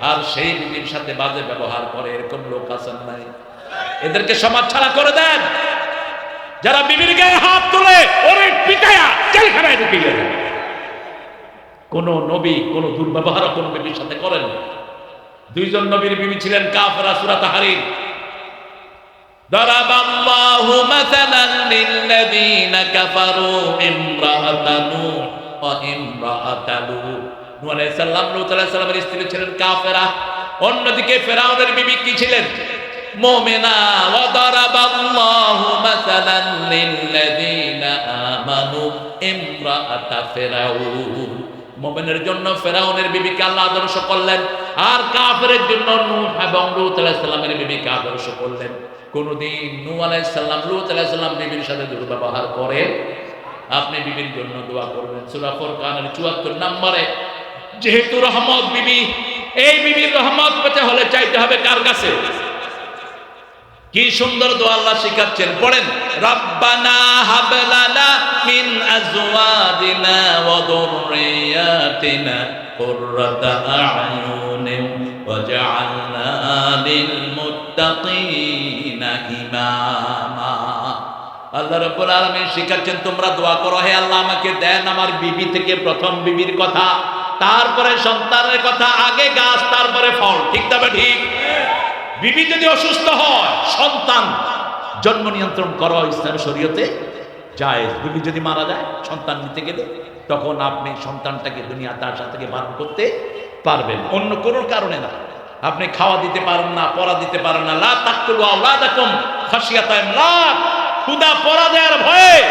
আর সেই বিবির সাথে বাজে ব্যবহার করে এরকম লোক আছেন নাই এদেরকে সমাজ ছাড়া করে দেন যারা বিবির গায়ে হাত তুলে ওরে পিটায়া জেলখানায় ঢুকিয়ে দেন কোন নবী কোন দুর্ব্যবহার কোন বিবির সাথে করেন দুইজন নবীর বিবি ছিলেন কাফেরা সুরাত হারির ضرب الله مثلا للذين كفروا امرأة نوح وامرأة لوط লূত স্ত্রী ছিলেন কাফেরা। অন্যদিকে ফেরাউনের বিবি কি ছিলেন? মুমিনা মুমিনের জন্য ফেরাউনের আল্লাহ আদর্শ করলেন। আর কাফেরের জন্য আদর্শ করলেন। কোনদিন নূহ আলাইহিস সালাম লূত আলাইহিস সালাম বিবির সাথে দুর্ব্যবহার করে আপনি বিবির জন্য দোয়া করবেন। সূরা ফুরকানের 74 নম্বরে যেহেতু রহমত বিবি, এই বিবির রহমত পেতে হলে চাইতে হবে কার কাছে? কি সুন্দর দোয়া আল্লাহ শিখাচ্ছেন। পড়েন, রব্বানা হাবলানা মিন আজওয়াজিনা ওয়া যুররিয়াতিনা কুররাতা আ'য়ুনিন ওয়াজআলনা লিল মুত্তাকিনা ইমামা। আল্লাহ রাব্বুল আলামিন শিখাচ্ছেন, তোমরা দোয়া করো, হে আল্লাহ আমাকে দেন আমার বিবি থেকে প্রথম বিবির কথা। তারপরে সন্তানের কথা আগে গাছ, তারপরে ফল। ঠিক তবে ঠিক? বিবি যদি অসুস্থ হয়, সন্তান জন্ম নিয়ন্ত্রণ করো ইসলাম শরীয়তে। যায় বিবি যদি মারা যায়, সন্তান নিতে গেলে তখন আপনি সন্তানটাকে দুনিয়া তার সাথে বারণ করতে পারবেন। অন্য কোনো কারণে না। আপনি খাওয়া দিতে পারেন না, পড়া দিতে পারেন না। লা তাকতুলু আওলাদাকুম খাশিয়াতা ইমলাক ক্ষুদা পড়া দেওয়ার ভয়ে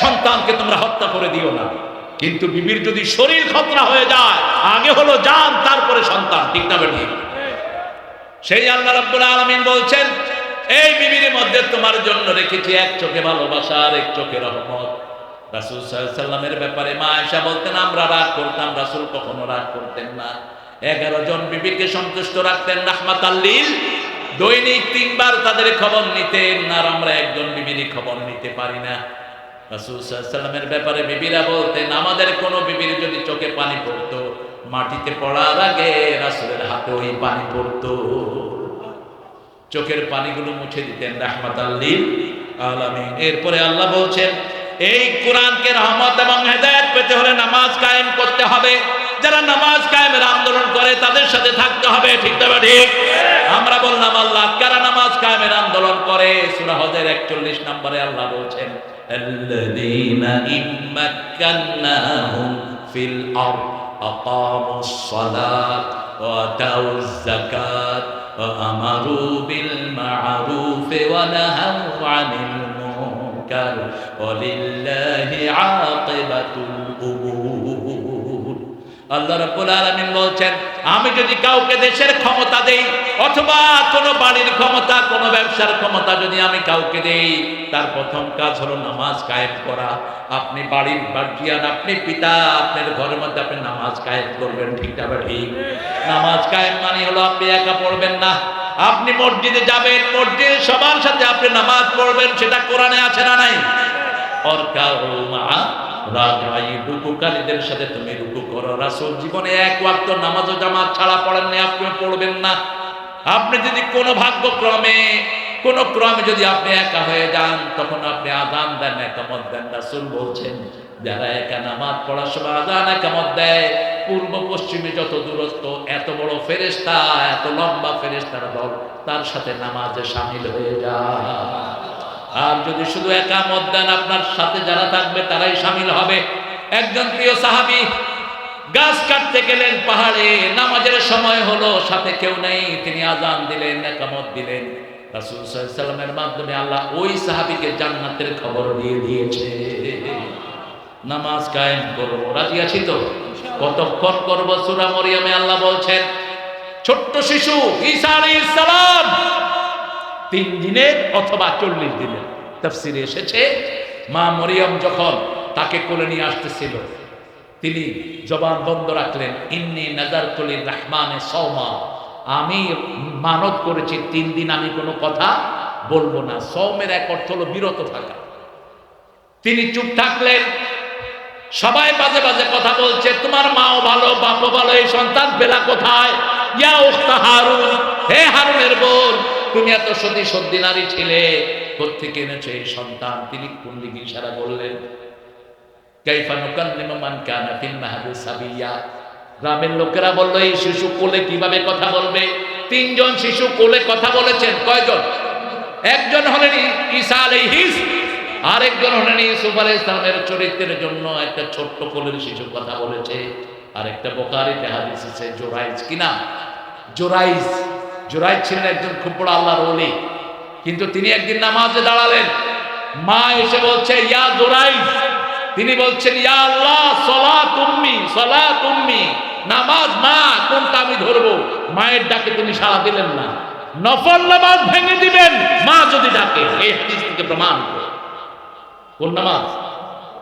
সন্তানকে তোমরা হত্যা করে দিও না। কিন্তু বিবির যদি শরীর খতরা হয়ে যায়, আগে হলো জান, তারপরে সন্তান, ঠিক না ঠিক সেই আল্লাহ রাব্বুল আলামিন বলছেন, এই বিবির মধ্যে তোমার জন্য রেখেছি এক চোখে ভালোবাসা আর এক চোখে রহমত। রাসূল সাল্লামের ব্যাপারে মা আয়েশা বলতেন, আমরা রাগ করতাম, রাসূল কখনো রাগ করতেন না। এগারো জন বিবিকে সন্তুষ্ট রাখতেন রাহমাতাল্লিল দৈনিক তিনবার তাদের খবর নিতেন, আর আমরা একজন বিবির খবর নিতে পারি না। রাসূল সাল্লামের ব্যাপারে বিবিরা বলতেন, আমাদের কোনো বিবির যদি চোখে পানি পড়তো, মাটিতে পড়ার আগে রাসূলের হাতে ওই পানি পড়তো। চোখের পানিগুলো মুছে দিতেন রাহমাত আল্লিল এরপরে আল্লাহ বলছেন, এই কোরআনকে রহমত এবং হেদায়েত পেতে হলে নামাজ কায়েম করতে হবে। যারা নামাজ কায়েমের আন্দোলন করে, তাদের সাথে থাকতে হবে। ঠিক তবে ঠিক? আমরা বললাম, আল্লাহ, কারা নামাজ কায়েমের আন্দোলন করে? সূরা হজের 41 নম্বরে আল্লাহ বলছেন الذين إن مكناهم في الأرض أقاموا الصلاة وآتوا الزكاة وأمروا بالمعروف ونهوا عن المنكر ولله عاقبة আল্লাহ রাব্বুল আলামিন বলছেন, আমি যদি কাউকে দেশের ক্ষমতা দেই, অথবা কোন বাড়ির ক্ষমতা, কোন ব্যবসার ক্ষমতা যদি আমি কাউকে দেই, তার প্রথম কাজ হলো নামাজ কায়েম করা। আপনি বাড়ির গার্জিয়ান, আপনি পিতা, আপনার ঘরের মধ্যে আপনি নামাজ কায়েম করবেন, ঠিক না ঠিক নামাজ কায়েম মানে হলো আপনি একা পড়বেন না। আপনি মসজিদে যাবেন, মসজিদে সবার সাথে আপনি নামাজ পড়বেন, সেটা কোরআনে আছে না নাই? আপনি পড়বেন না। আপনি যদি কোনো ভাগ্যক্রমে, কোন ক্রমে যদি আপনি একা হয়ে যান, তখন আপনি আজান দেন, একামত দেন। রাসূল বলছেন, যারা একা নামাজ পড়ার সময় আজান, একামত দেয়, পূর্ব পশ্চিমে যত দূরত্ব, এত বড় ফেরেশতা, এত লম্বা ফেরেশতার দল, তার সাথে নামাজে সামিল হয়ে যায়। আর যদি শুধু একামত দেন আপনার সাথে যারা থাকবে, তারাই সামিল হবে। একজন প্রিয় সাহাবি গাছ কাটতে গেলেন পাহাড়ে, নামাজের সময় হলো, সাথে কেউ নেই, তিনি আজান দিলেন, একামত দিলেন। রাসূল মাধ্যমে আল্লাহ ওই সাহাবিকে জান্নাতের খবর দিয়ে দিয়েছে। নামাজ কায়েম করো, রাজি আছি তো? কতক্ষণ করব সূরা মরিয়মে আল্লাহ বলছেন, ছোট্ট শিশু ঈসা আলাইহিস সালাম তিন দিনের অথবা চল্লিশ দিনের তফসিরে এসেছে, মা মরিয়ম যখন তাকে কোলে নিয়ে আসতেছিল, তিনি জবান বন্ধ রাখলেন, ইন্নি নাজার তলির রহমানে সৌমা আমি মানত করেছি, তিন দিন আমি কোনো কথা বলব না। সৌমের এক অর্থ হলো বিরত থাকা। তিনি চুপ থাকলেন, সবাই বাজে বাজে কথা বলছে, তোমার মাও ভালো, বাপও ভালো, এই সন্তান পেলা কোথায়? ইয়া উখতা হারুন। হে হারুনের বোন। তুমি এত সতী সত্যি নারী ছিলে কোথেকে এনেছো এই সন্তান? তিনি কোন দিকে ইশারা বললেন গ্রামের লোকেরা বলল, এই শিশু কোলে কীভাবে কথা বলবে? তিনজন শিশু কোলে কথা বলেছেন। কয়জন? একজন হলেন ঈসা আরেকজন হলেন ইসলামের চরিত্রের জন্য একটা ছোট্ট কোলের শিশু কথা বলেছে। আর একটা বোকারিতে হাদিস আছে, জোরাইজ। কিনা জোরাইজ। জোরাইজ ছিলেন একজন খুব বড় আল্লাহর ওলি। কিন্তু তিনি একদিন নামাজে দাঁড়ালেন। মা এসে বলছে, ইয়া জোরাইজ তিনি বলছেন, ইয়া আল্লাহ সলা তুমি সলা তুমি নামাজ মা, কোনটা আমি ধরবো? মায়ের ডাকে তিনি সাড়া দিলেন না। নফল নামাজ ভেঙে দিবেন, মা যদি ডাকে, এই হাদিস থেকে প্রমাণ কোন নামাজ?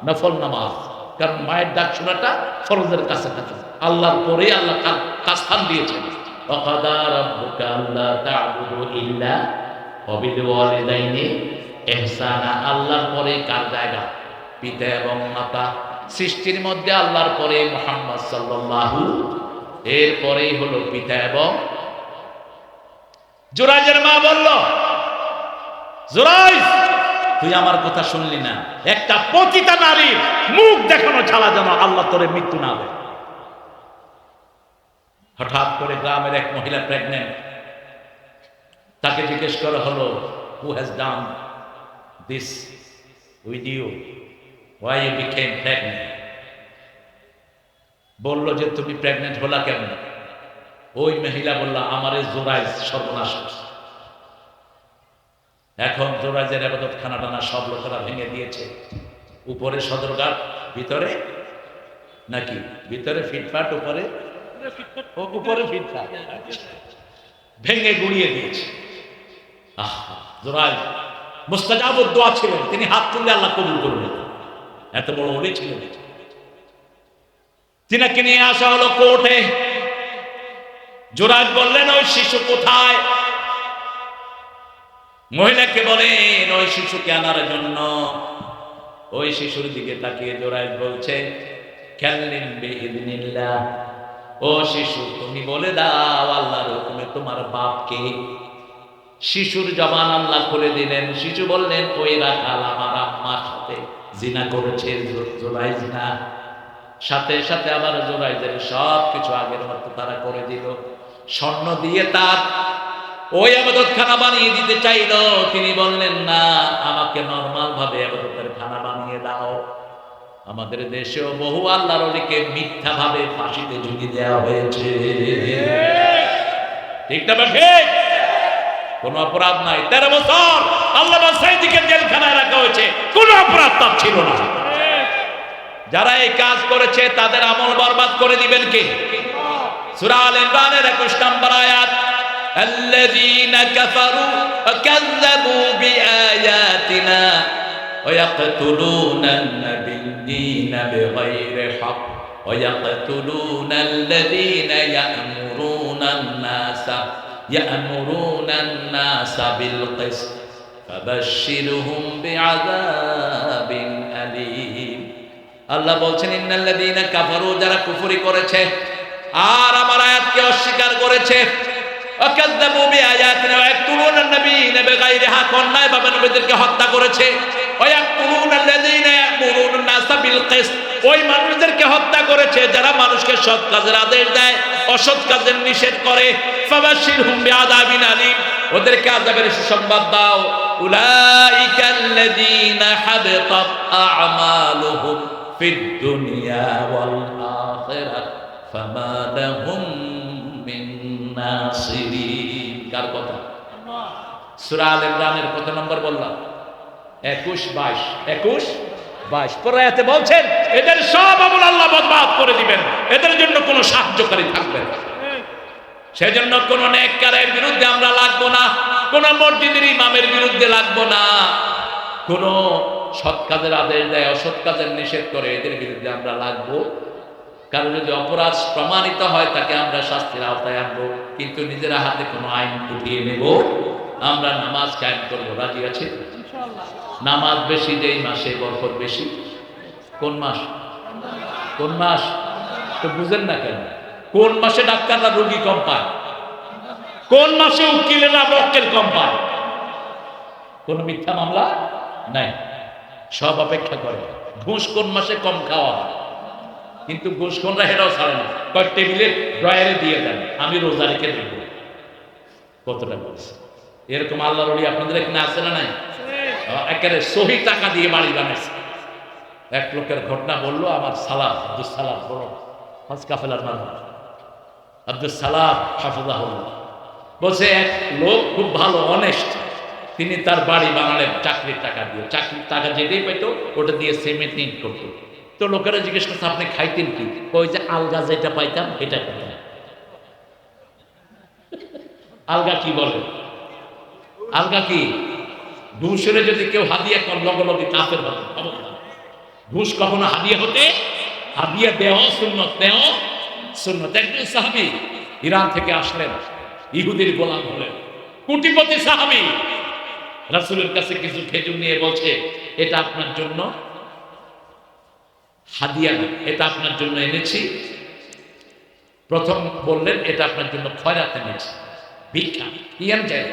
নফল নামাজ। কারণ মায়ের ডাক শোনাটা ফরজের কাছাকাছি। আল্লাহর পরে আল্লাহ কা- কাস্থান দিয়েছেন। وَقَضَى رَبُّكَ أَلَّا تَعْبُدُوا إِلَّا وَبِالْوَالِدَيْنِ إِحْسَانًا আল্লাহর পরে কার জায়গা পিতা এবং মাতা সৃষ্টির মধ্যে আল্লাহর পরে মোহাম্মদ সাল্লাল্লাহু এর পরেই হলো পিতা এবং জোরাজের মা বলল জোরাইজ তুই আমার কথা শুনলি না একটা পতিতা নারীর মুখ দেখানো ছাড়া যেন আল্লাহ তোরে মৃত্যু না দেয় হঠাৎ করে গ্রামের এক মহিলা প্রেগনেন্ট তাকে জিজ্ঞেস করা হলো who has done this with you why you became pregnant বলল যে, তুমি প্রেগনেন্ট হলা কেমন ওই মহিলা বলল, আমারে জোরাইজ সর্বনাশ করছে। এখন জোরাইজের আবাদত খানা টানা সব লোকেরা ভেঙে দিয়েছে। উপরে সদরঘাট, ভিতরে নাকি? ভিতরে ফিটফাট, উপরে উপরে ভেঙে দিয়েছে। আহ দোয়া ছিলেন, তিনি হাত তুললে আল্লাহ কবুল করলেন এত বড় ওলি ছিলেন। তিনাকে নিয়ে আসা হলো কোর্টে। জোরাজ বললেন, ওই শিশু কোথায়? মহিলাকে বলেন, ওই শিশুকে আনার জন্য। ওই শিশুর দিকে তাকিয়ে জোরাজ বলছে, খেললেন বেহিদিনিল্লাহ ও শিশু, তুমি বলে দাও আল্লাহর হুকুমে তোমার বাপকে শিশুর জবান আল্লাহ খুলে দিলেন। শিশু বললেন, ওই রাখাল আমার আম্মার সাথে জিনা করেছে জোলাই জিনা। সাথে সাথে আবার জোরাইজের সব কিছু আগের মতো তারা করে দিল। স্বর্ণ দিয়ে তার ওই আবাদত খানা বানিয়ে দিতে চাইলো। তিনি বললেন, না, আমাকে নর্মাল ভাবে আবাদতের খানা বানিয়ে দাও। আমাদের দেশেও বহু আল্লাহর অলিকে মিথ্যা ভাবে ফাঁসিতে ঝুঁকি দেওয়া হয়েছে ঠিক না বা ঠিক কোন অপরাধ নাই তেরো বছর আল্লাহ সাইদিকে জেলখানায় রাখা হয়েছে কোন অপরাধ তার ছিল না যারা এই কাজ করেছে তাদের আমল বরবাদ করে দিবেন কে সূরা আল ইমরানের 21 নম্বর আয়াত الذين كفروا وكذبوا بآياتنا ويقتلون النبيين بغير حق ويقتلون الذين يأمرون الناس يأمرون الناس بالقسط فبشرهم بعذاب أليم আল্লাহ বলছেন ইন্নাল্লাযীনা কাফারু যারা কুফরি করেছে আর আমার আয়াতকে অস্বীকার করেছে অকাযযাবু বিআয়াতিনা ওয়া ইয়াকতুলুনা আন-নাবিয়্যিনা বিগাইরি হক অন্যায়ভাবে নবীদেরকে হত্যা করেছে ওই মানুষদেরকে হত্যা করেছে যারা মানুষকে সৎ কাজের আদেশ দেয় অসৎ কাজের নিষেধ করে। আলীম। ওদেরকে আযাবের সুসংবাদ দাও। উলাইকা আল্লাযীনা হাবিতাত আ'মালুহুম ফিদ দুনিয়া ওয়াল আখিরাহ ফামা লাহুম মিন নাসিরিন। কার কথা? সূরা আল ইমরানের কত নম্বর বললাম? 21 22 21 22 পরায়াতে বলছেন, এদের সব আমল আল্লাহ বরবাদ করে দিবেন। এদের জন্য কোনো সাহায্যকারী থাকবে না। সেজন্য কোন নেককারের বিরুদ্ধে আমরা লাগবো না, কোন মসজিদের ইমামের বিরুদ্ধে লাগবো না। কোন সৎ কাজের আদেশ দেয়, অসৎ কাজের নিষেধ করে এদের বিরুদ্ধে আমরা লাগবো। কারণ যদি অপরাধ প্রমাণিত হয়, তাকে আমরা শাস্তির আওতায় আনব। কিন্তু নিজেরা হাতে কোনো আইন উঠিয়ে নেব। আমরা নামাজ কায়েম করব রাজি আছে? নামাজ বেশি যেই মাসে বরকত বেশি। কোন মাস? কোন মাস? তো বুঝেন না কেন? কোন মাসে ডাক্তাররা রোগী কম পায়? কোন মাসে উকিলেরা মক্কেল কম পায়? কোন মিথ্যা মামলা? নাই। সব অপেক্ষা করে। ঘুষ কোন মাসে কম খাওয়া হয়? কিন্তু ঘুষ কোনরা হেরাও ছাড়ে না। কয়েক টেবিলে ড্রয়ারে দিয়ে দেন। আমি রোজা রেখে দেবো। কতটা বলছে এরকম আল্লাহ রলি আপনাদের এখানে আছে না নাই? একেবারে সহি টাকা দিয়ে বাড়ি বানাইছে। এক লোকের ঘটনা বলল আমার সালাম আব্দুল সালাম বড় হজ কাফেলার মানুষ। আব্দুল সালাম হাফিজাহুল্লাহ। বলছে এক লোক খুব ভালো অনেস্ট তিনি তার বাড়ি বানালেন চাকরির টাকা দিয়ে। চাকরির টাকা যেটাই পেতো ওটা দিয়ে সেমেন্ট করতো। তো লোকেরা জিজ্ঞেস করছে আপনি খাইতেন কি? ওই যে আলগা যেটা পাইতাম এটা আলগা কি বলে? আলগা কি? ঘুষের যদি কেউ হাদিয়া কর লগে কাফের হবে ঘুষ কখনো হাদিয়া হতে? হাদিয়া দেহ, সুন্নত দেহ, সুন্নত। একজন সাহাবি ইরান থেকে আসলেন, ইহুদির গোলাম হলেন। কোটিপতি সাহাবি রাসুলের কাছে কিছু খেজুর নিয়ে বলছে, এটা আপনার জন্য? হাদিয়া এটা আপনার জন্য এনেছি। প্রথম বললেন, এটা আপনার জন্য খয়রাত এনেছি। ভিক্ষা কি আনছেন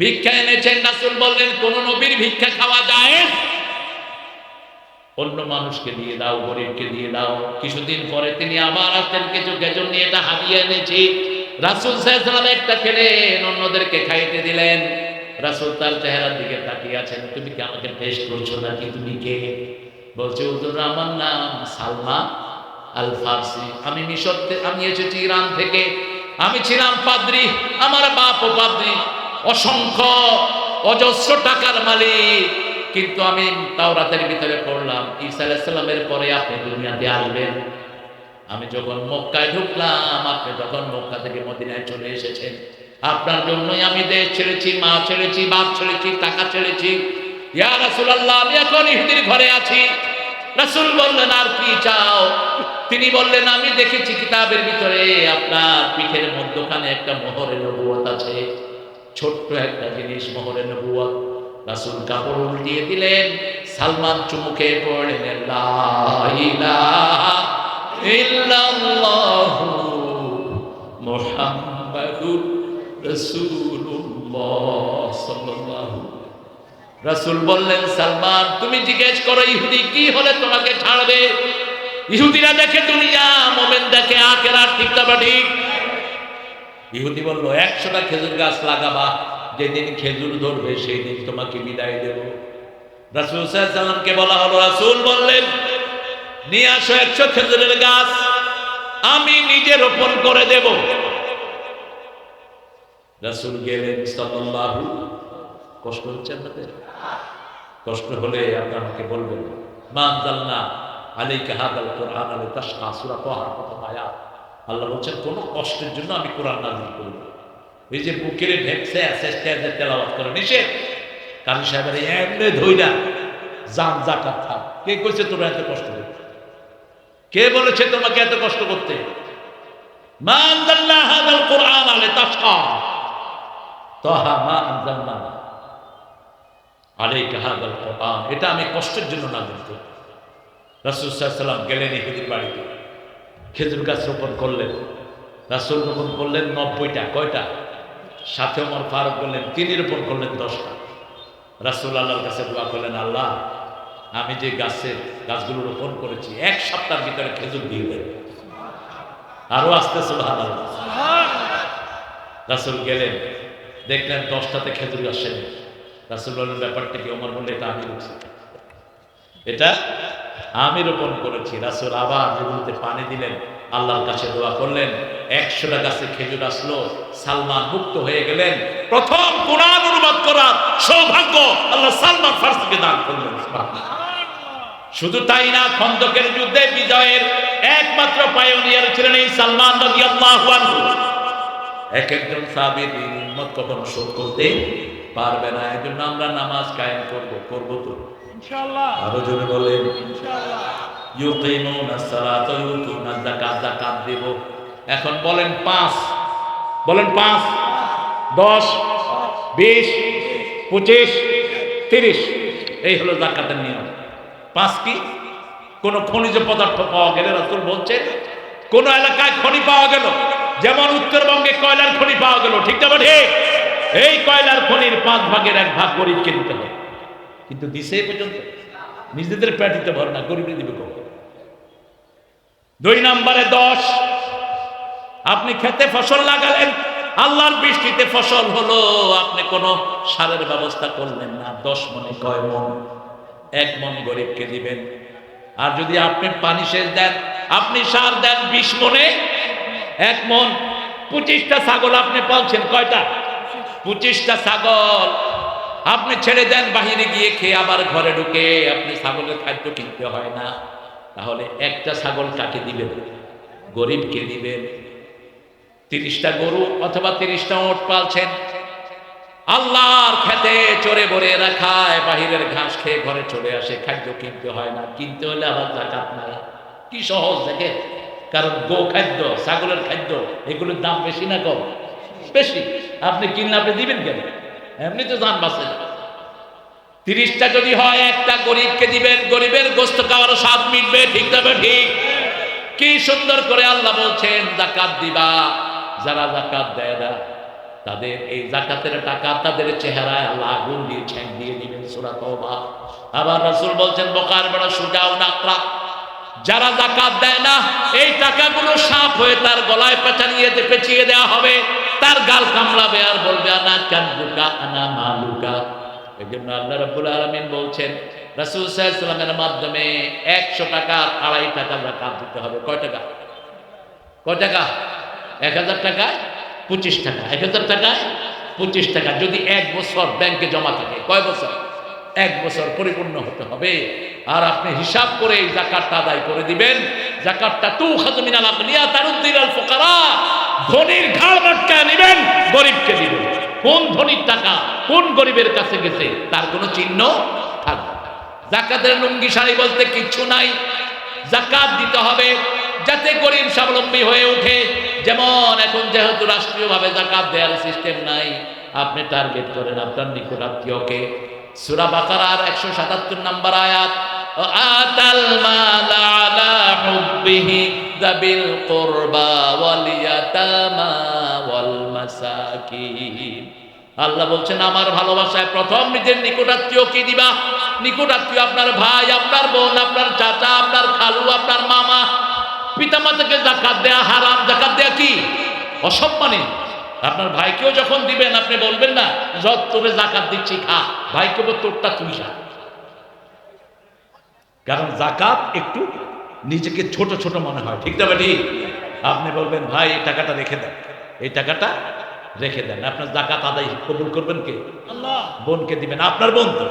ভিক্ষা এনেছেন রাসূল বললেন, কোন নবীর ভিক্ষা খাওয়া যায়? অন্য মানুষকে দিয়ে দাও, গরিবকে দিয়ে দাও। কিছুদিন পরে তিনি আবার আসতেন, কিছু গেজন নিয়ে এটা হাদিয়া এনেছি। রাসূল সাল্লাল্লাহু একটা খেলেন অন্যদেরকে খাইতে দিলেন। রাসূল তার চেহারার দিকে তাকিয়ে আছেন, তুমি কি আমাকে টেস্ট করছ নাকি? তুমি কে? বলছে হুজুর আমার নাম সালমা আল ফারসি আমি মিশর আমি এসেছি ইরান থেকে। আমি ছিলাম পাদ্রি, আমার বাপও পাদ্রি। অসংখ্য, অজস্র টাকার মালিক। কিন্তু আমি তাওরাতের ভিতরে পড়লাম, ঈসা পরে আপনি দুনিয়াতে আসবেন। আমি যখন মক্কায় ঢুকলাম, আপনি যখন মক্কা থেকে মদিনায় চলে এসেছেন। আপনার জন্যই আমি দেশ ছেড়েছি, মা ছেড়েছি, বাপ ছেড়েছি টাকা ছেড়েছি। ইয়া আমি এখন ইহুদির ঘরে আছি। রাসূল বললেন, আর কি চাও? তিনি বললেন, আমি দেখেছি কিতাবের ভিতরে আপনার পিঠের মধ্যখানে একটা মোহরের নবুয়ত আছে। ছোট্ট একটা জিনিস মোহরের নবুয়ত রাসূল কাপড় উল্টিয়ে দিলেন, সালমান চুমুকে পড়লেন রাসূল বললেন, সালমান, তুমি জিজ্ঞেস করো, ইহুদি কি হলে তোমাকে ছাড়বে? ইহুদিরা দেখে দুনিয়া, মোমেন দেখে আখেরাত, ঠিক না বা ঠিক? ইহুদি বলল, একশোটা খেজুর গাছ লাগাবা, যেদিন খেজুর ধরবে সেই দিন তোমাকে বিদায় দেব। রাসূল সাল্লামকে বলা হলো, রাসুল বললেন, নিয়ে আসো একশো খেজুরের গাছ, আমি নিজে রোপণ করে দেব। রাসূল গেলেন, সাল্লাল্লাহু কষ্ট হচ্ছে আপনাদের? কষ্ট হলে আপনি আমাকে বলবেন মান জাল্লা আলাইকা হাদাল কোরআন আলাই তাশকা সূরা তাহার প্রথম আয়াত। আল্লাহ বলছেন, কোনো কষ্টের জন্য আমি কোরআন নাযিল করি এই যে বুকের আছে, স্টেজে তেলাওয়াত করে নিষেধ। কাজী সাহেবের এমনি ধইরা জান জাকাত থাক। কে কইছে তোরা এত কষ্ট করতে? কে বলেছে, তোমাকে এত কষ্ট করতে? এটা আমি কষ্টের জন্য নাযিল করি। রাসূল গেলেন বাড়িতে। খেজুর গাছ রোপণ করলেন। রাসুল রোপণ করলেন নব্বইটা, কয়টা? সাথে ওমর ফারুক করলেন তিনি রোপণ করলেন দশটা। রাসূল আল্লাহর কাছে দোয়া করলেন, আল্লাহ, আমি যে গাছের গাছগুলো রোপণ করেছি, এক সপ্তাহের ভিতরে খেজুর দিয়ে দেন। আরও আসতে, সুবহানাল্লাহ। রাসূল গেলেন, দেখলেন দশটাতে খেজুর গাছ সেরে রাসূল ব্যাপারটা কি? ওমর বললে এটা আমি এটা আমি রোপণ করেছি। রাসূল আবার যেগুলোতে পানি দিলেন, আল্লাহর কাছে দোয়া করলেন, একশোটা গাছে খেজুর আসলো, সালমান মুক্ত হয়ে গেলেন। প্রথম কোরআন অনুবাদ করার সৌভাগ্য আল্লাহ সালমান ফার্সিকে দান করলেন শুধু তাই না, খন্দকের যুদ্ধে বিজয়ের একমাত্র পায়োনিয়ার ছিলেন এই সালমান রাদিয়াল্লাহু আনহু। এক একজন সাহাবীর এই উম্মত কখনো শোধ করতে পারবে না এই জন্য আমরা নামাজ কায়েম করব করব তো। আরও জোরে বলেন। এখন বলেন পাঁচ। বলেন পাঁচ। দশ বিশ পঁচিশ তিরিশ। এই হলো জাকাতের নিয়ম। পাঁচ কি? কোন খনিজ পদার্থ পাওয়া গেলে রাসূল বলছেন কোন এলাকায় খনি পাওয়া গেল যেমন উত্তরবঙ্গে কয়লার খনি পাওয়া গেল ঠিক না ঠিক এই কয়লার খনির পাঁচ ভাগের এক ভাগ গরিবকে দিতে হবে। কিন্তু দিছে পর্যন্ত। নিজেদের প্যাটিতে ভর না গরিবে দিবে কখন দুই নম্বরে দশ। আপনি খেতে ফসল লাগালেন, আল্লাহর বৃষ্টিতে ফসল হলো, আপনি কোনো সারের ব্যবস্থা করলেন না। দশ মনে কয় মন? এক মন গরিবকে দিবেন। আর যদি আপনি পানি সেচ দেন, আপনি সার দেন বিশ মনে, এক মন। পঁচিশটা ছাগল আপনি পালছেন, কয়টা? পঁচিশটা ছাগল। আপনি ছেড়ে দেন, বাহিরে গিয়ে খেয়ে আবার ঘরে ঢুকে আপনি ছাগলের খাদ্য কিনতে হয় না। তাহলে একটা ছাগল কাকে দিবেন? গরিবকে দিবেন? তিরিশটা গরু অথবা তিরিশটা ওট পালছেন? আল্লাহর খেতে চড়ে বরে রাখায়, বাহিরের ঘাস খেয়ে ঘরে চলে আসে, খাদ্য কিনতে হয় না। কিনতে হলে আবার জাকাত নাই। কি সহজ দেখে কারণ গো খাদ্য, ছাগলের খাদ্য, এগুলোর দাম বেশি না কম? বেশি। আপনি কিনলে আপনি দিবেন কেন? এমনি তো দাম বাঁচে তিরিশটা যদি হয়, একটা গরিবকে দিবেন, গরিবের গোস্ত খাওয়ার স্বাদ মিটবে, ঠিক তবে ঠিক কি সুন্দর করে আল্লাহ বলছেন, জাকাত দিবা। যারা জাকাত দেয় না, তাদের এই জাকাতের টাকা তাদের চেহারায় আগুন দিয়ে ছেন দিয়ে দিবেন, সুরা তওবা। আবার রাসূল বলছেন, বোকার বড়, সুজাও নাকরা যারা জাকাত দেয় না, এই টাকাগুলো সাপ হয়ে তার গলায় পেঁচানিয়ে পেঁচিয়ে দেওয়া হবে, তার গাল কামড়াবে আর বলবে, আনা কান্দুকা আনা মালুকা। এই জন্য আল্লাহ রাব্বুল আলামিন বলছেন, রাসূল সাল্লামের মাধ্যমে 100 টাকা আড়াই টাকা জাকাত দিতে হবে। কয় টাকা? কয় টাকা? 1000 টাকায় 25 টাকা। 1000 টাকায় 25 টাকা। যদি এক বছর ব্যাংকে জমা থাকে, কয় বছর? এক বছর পরিপূর্ণ হতে হবে। আর আপনি হিসাব করে এই জাকাতটা আদায় করে দিবেন। জাকাতটা তু খাজমিনাল আগনিয়া তারুদ্দিন আল ফুকারা ধনির ঘাড় মটকা নেবেন, গরিবকে দিবেন। কোন ধনির টাকা কোন গরিবের কাছে গেছে, তার কোনো চিহ্ন থাকবে জাকাতের লুঙ্গি শাড়ি বলতে কিচ্ছু নাই। জাকাত দিতে হবে যাতে গরিব স্বাবলম্বী হয়ে ওঠে যেমন এখন যেহেতু রাষ্ট্রীয়ভাবে জাকাত দেওয়ার সিস্টেম নাই, আপনি টার্গেট করেন আপনার নিকটাত্মীয়কে সুরা বাকারার একশো সাতাত্তর নাম্বার আয়াত, আতাল মাল আলা মাসাকিন। আল্লাহ বলছেন, আমার ভালোবাসায় প্রথম নিজের নিকটাত্মীয় কি দিবা? নিকটাত্মীয় আপনার ভাই, আপনার বোন, আপনার চাচা, আপনার খালু, আপনার মামা। পিতামাতাকে জাকাত দেয়া হারাম, জাকাত দেয়া কি? অসম্মানে। আপনার ভাইকেও যখন দিবেন, আপনি বলবেন না, যত তোরে জাকাত দিচ্ছি, খা। ভাইকে তোরটা তুই খা। কারণ জাকাত একটু নিজেকে ছোট ছোট মনে হয়। ঠিক না ঠিক আপনি বলবেন, ভাই, এই টাকাটা রেখে দেন। এই টাকাটা রেখে দেন আপনার জাকাত আদায় কবুল করবেন কে আল্লাহ বোনকে দিবেন আপনার বোন তো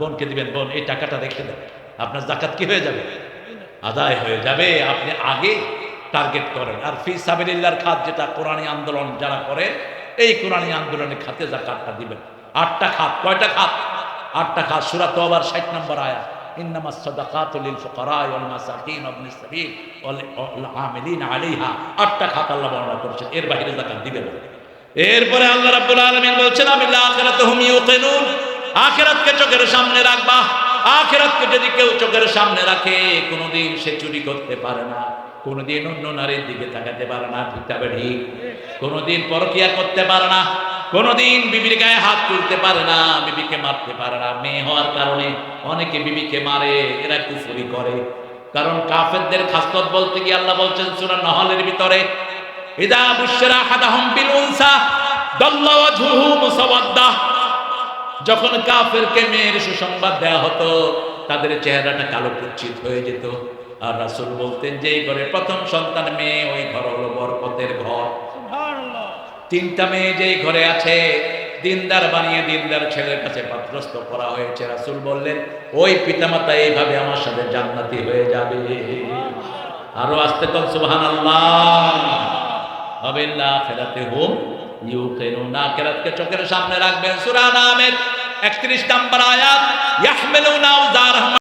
বোনকে দিবেন বোন এই টাকাটা রেখে দেন আপনার জাকাত কি হয়ে যাবে আদায় হয়ে যাবে আপনি আগে টার্গেট করেন আর ফি সাবিল্লার খাত যেটা কোরআনী আন্দোলন যারা করেন এই কোরআনী আন্দোলনের খাতে জাকাতটা দিবেন আটটা খাত কয়টা খাত আটটা খাত সুরা তো আবার ষাট নম্বর আয়া إنما الصدقات للفقراء والمساكين وابن السبيل والعاملين عليها আটটা খাত আল্লাহ বর্ণনা করেছেন এর বাইরে জাকাত দিবেন না এরপরে আল্লাহ রাব্বুল আলামিন বলছেন, আমি আখিরাতে হুম ইউকিনুন। আখিরাতকে চোখের সামনে রাখবা। আখিরাতকে যদি কেউ চোখের সামনে রাখে, কোনোদিন সে চুরি করতে পারে না। কোনোদিন অন্য নারীর দিকে তাকাতে পারে না, ঠিক তবে ঠিক। কোনোদিন পরকিয়া করতে পারে না। কোনোদিন বিবির গায়ে হাত তুলতে পারে না, বিবিকে মারতে পারে না। মেয়ে হওয়ার কারণে অনেকে বিবিকে মারে, এরা কুফুরি করে। কারণ কাফেরদের খাসলত বলতে গিয়ে আল্লাহ বলছেন, সূরা নহলের ভিতরে, ইদা বুশরা হাদাহুম বিল উনসা। যখন কাফেরকে মেয়ের সুসংবাদ দেয়া হতো তাদের চেহারাটা কালো কুচ্ছিত হয়ে যেত। আর রাসূল বলতেন যে ঘরে প্রথম সন্তান মেয়ে ওই ঘর হলো বরকতের ঘর। তিনটা মেয়ে যেই ঘরে আছে দিনদার বানিয়ে দিনদার ছেলের কাছে পাত্রস্থ করা হয়েছে। রাসূল বললেন ওই পিতামাতা এইভাবে আমার সাথে জান্নাতি হয়ে যাবে। আরও আসতে তো কম সুবহানাল্লাহ। হবে না ফেরাতে হোম ইউকিনুনা কেরাতকে চোখের সামনে রাখবেন। সূরা নামের 31 নম্বর আয়াত ইয়াহমিলুনা আওজারহুম